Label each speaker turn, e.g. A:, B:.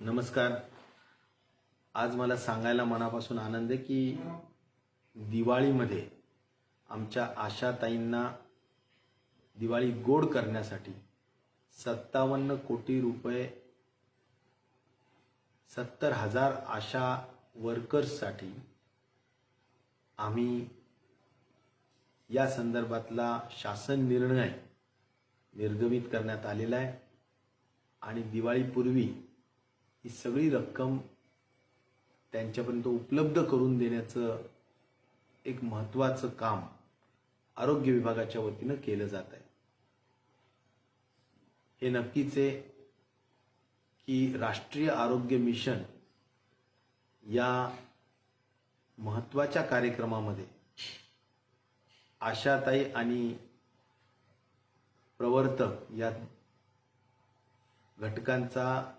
A: नमस्कार. आज मला सांगायला मनापासून आनंद आहे की दिवाळीमध्ये आमच्या आशाताईंना दिवाळी गोड करण्यासाठी सत्तावन्न कोटी रुपये सत्तर हजार आशा वर्कर्ससाठी आम्ही या संदर्भातला शासन निर्णय निर्गमित करण्यात आलेला आहे. आणि दिवाळीपूर्वी ही सगळी रक्कम त्यांच्यापर्यंत उपलब्ध करून देण्याचं एक महत्त्वाचं काम आरोग्य विभागाच्या वतीनं केलं जात आहे. हे नक्कीच आहे की राष्ट्रीय आरोग्य मिशन या महत्त्वाच्या कार्यक्रमामध्ये आशाताई आणि प्रवर्तक या घटकांचा